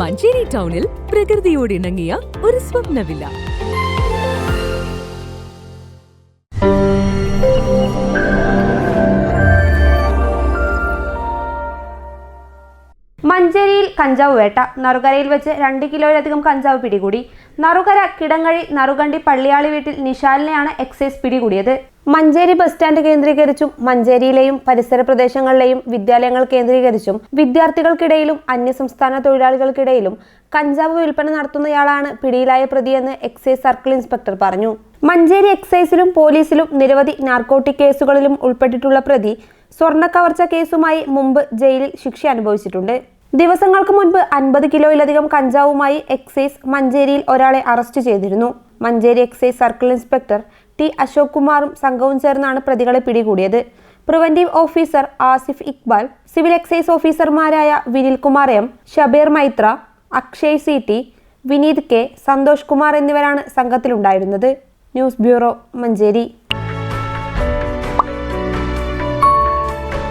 മഞ്ചേരി ടൗണിൽ പ്രകൃതിയോട് ഇണങ്ങിയ ഒരു സ്വപ്നവില്ല. മഞ്ചേരിയിൽ കഞ്ചാവ് വേട്ട. നറുകരയിൽ വെച്ച് രണ്ട് കിലോയിലധികം കഞ്ചാവ് പിടികൂടി. നറുകര കിടങ്ങഴി നറുകണ്ടി പള്ളിയാളി വീട്ടിൽ നിഷാലിനെയാണ് എക്സൈസ് പിടികൂടിയത്. മഞ്ചേരി ബസ് സ്റ്റാൻഡ് കേന്ദ്രീകരിച്ചും മഞ്ചേരിയിലെയും പരിസര പ്രദേശങ്ങളിലെയും വിദ്യാലയങ്ങൾ കേന്ദ്രീകരിച്ചും വിദ്യാർത്ഥികൾക്കിടയിലും അന്യസംസ്ഥാന തൊഴിലാളികൾക്കിടയിലും കഞ്ചാവ് വിൽപ്പന നടത്തുന്നയാളാണ് പിടിയിലായ പ്രതിയെന്ന് എക്സൈസ് സർക്കിൾ ഇൻസ്പെക്ടർ പറഞ്ഞു. മഞ്ചേരി എക്സൈസിലും പോലീസിലും നിരവധി നാർക്കോട്ടിക് കേസുകളിലും ഉൾപ്പെട്ടിട്ടുള്ള പ്രതി സ്വർണ കവർച്ച കേസുമായി മുമ്പ് ജയിലിൽ ശിക്ഷ അനുഭവിച്ചിട്ടുണ്ട്. ദിവസങ്ങൾക്ക് മുൻപ് അൻപത് കിലോയിലധികം കഞ്ചാവുമായി എക്സൈസ് മഞ്ചേരിയിൽ ഒരാളെ അറസ്റ്റ് ചെയ്തിരുന്നു. Manjeri excise circle inspector T Ashok കുമാറും സംഘവും ചേർന്നാണ് പ്രതികളെ പിടികൂടിയത്. Preventive officer Asif Iqbal civil excise ഓഫീസർമാരായ Vinil Kumar M Shabeer Maithra Akshay C T Vineeth K Santhosh Kumar എന്നിവരാണ് സംഘത്തിലുണ്ടായിരുന്നത്. News bureau Manjeri.